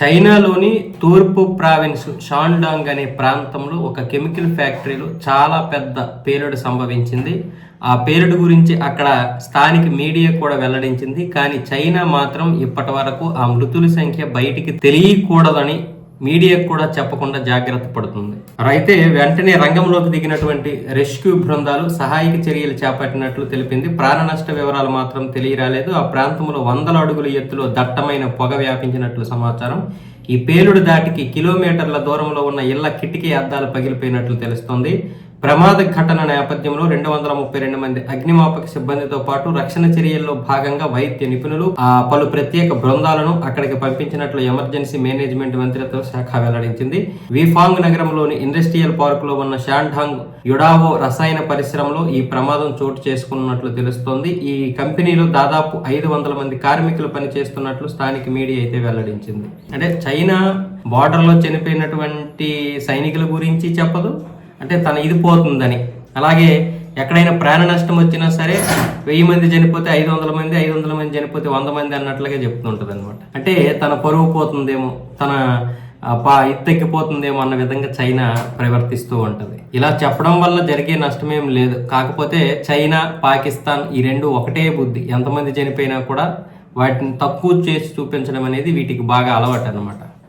చైనాలోని తూర్పు province Shandong అనే ప్రాంతంలో ఒక కెమికల్ ఫ్యాక్టరీలో చాలా పెద్ద పేలుడు సంభవించింది. ఆ పేలుడు గురించి అక్కడ స్థానిక మీడియా కూడా వెల్లడించింది. కానీ చైనా మాత్రం ఇప్పటి వరకు ఆ మృతుల సంఖ్య బయటికి తెలియకూడదని మీడియాకు కూడా చెప్పకుండా జాగ్రత్త పడుతుంది. అయితే వెంటనే రంగంలోకి దిగినటువంటి రెస్క్యూ బృందాలు సహాయక చర్యలు చేపట్టినట్లు తెలిపింది. ప్రాణ నష్ట వివరాలు మాత్రం తెలియరాలేదు. ఆ ప్రాంతంలో వందల అడుగుల ఎత్తులో దట్టమైన పొగ వ్యాపించినట్లు సమాచారం. ఈ పేలుడు దాటికి కిలోమీటర్ల దూరంలో ఉన్న ఇళ్ళ కిటికీ అద్దాలు పగిలిపోయినట్లు తెలుస్తోంది. ప్రమాద ఘటన నేపథ్యంలో రెండు వందల ముప్పై రెండు మంది అగ్నిమాపక సిబ్బందితో పాటు రక్షణ చర్యల్లో భాగంగా వైద్య నిపుణులు ఆ పలు ప్రత్యేక బృందాలను అక్కడికి పంపించినట్లు ఎమర్జెన్సీ మేనేజ్మెంట్ మంత్రిత్వ శాఖ వెల్లడించింది. విఫాంగ్ నగరంలోని ఇండస్ట్రియల్ పార్క్లో ఉన్న షాంఢాంగ్ యుడావో రసాయన పరిశ్రమలో ఈ ప్రమాదం చోటు చేసుకున్నట్లు తెలుస్తోంది. ఈ కంపెనీలో దాదాపు ఐదు వందల మంది కార్మికులు పనిచేస్తున్నట్లు స్థానిక మీడియా అయితే వెల్లడించింది. అంటే చైనా బార్డర్లో చనిపోయినటువంటి సైనికుల గురించి చెప్పదు. అంటే తన ఇది పోతుందని. అలాగే ఎక్కడైనా ప్రాణ నష్టం వచ్చినా సరే వెయ్యి మంది చనిపోతే ఐదు వందల మంది ఐదు వందల మంది చనిపోతే వంద మంది అన్నట్లుగా చెప్తుంటుంది అనమాట అంటే తన పరువు పోతుందేమో తన పా ఇత్తెక్కిపోతుందేమో అన్న విధంగా చైనా ప్రవర్తిస్తూ ఉంటుంది. ఇలా చెప్పడం వల్ల జరిగే నష్టమేం లేదు. కాకపోతే చైనా పాకిస్తాన్ ఈ రెండు ఒకటే బుద్ధి. ఎంతమంది చనిపోయినా కూడా వాటిని తక్కువ చేసి చూపించడం అనేది వీటికి బాగా అలవాటు అనమాట